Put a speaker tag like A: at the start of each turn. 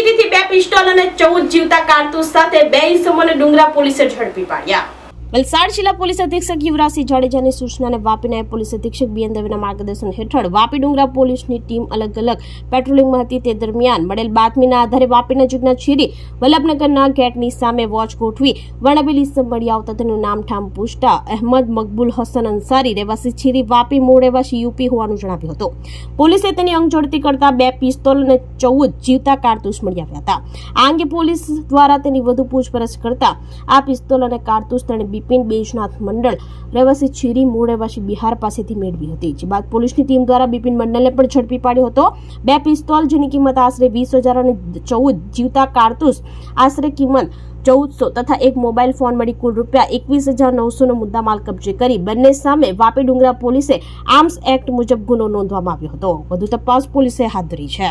A: છીરીથી બે પિસ્ટોલ અને ચૌદ જીવતા કારતૂસ સાથે બે ઇસમોને ડુંગરા પોલીસે ઝડપી પાડ્યા. વલસાડ જિલ્લા પોલીસ અધિક્ષક યુવરાજસિંહ જાડેજાની સૂચના અને વાપી પોલીસ અધિક્ષક બીએન દવેના માર્ગદર્શન હેઠળ વાપી ડુંગરા પોલીસની ટીમ અલગ અલગ પેટ્રોલિંગમાં હતી. તે દરમિયાન મળેલ બાતમીના આધારે વાપી નજીકના છીરી વલ્લભનગરના ગેટની સામે વોચ ગોઠવી વર્ણબેલી સંભળી આવતા તેનું નામઠામ પૂછતા અહેમદ મકબૂલ હસન અંસારી રહેવાસી છીરી વાપી મૂળ રહેવાસી યુપી હોવાનું જણાવ્યું હતું. પોલીસે તેની અંગઝડતી કરતા બે પિસ્તોલ અને ચૌદ જીવતા કારતૂસ મળી આવ્યા હતા. આ અંગે પોલીસ દ્વારા તેની વધુ પૂછપરછ કરતા આ પિસ્તોલ અને કારતૂસ તેણે બિપિન બેજનાથ મંડળ રહેવાસી છીરી મૂળ રહેવાસી બિહાર પાસેથી મેળવી હતી. જે બાદ પોલીસની ટીમ દ્વારા બિપિન મંડળને પણ ઝડપી પાડ્યો હતો. બે પિસ્તોલ જેની કિંમત આશરે વીસ હજાર અને ચૌદ જીવતા કારતૂસ આશરે કિંમત ચૌદસો તથા એક મોબાઈલ ફોન મળી કુલ રૂપિયા એકવીસ હજાર નવસોનો મુદ્દામાલ કબજે કરી બંને સામે વાપી ડુંગરા પોલીસે આર્મ્સ એક્ટ મુજબ ગુનો નોંધવામાં આવ્યો હતો. વધુ તપાસ પોલીસે હાથ ધરી છે.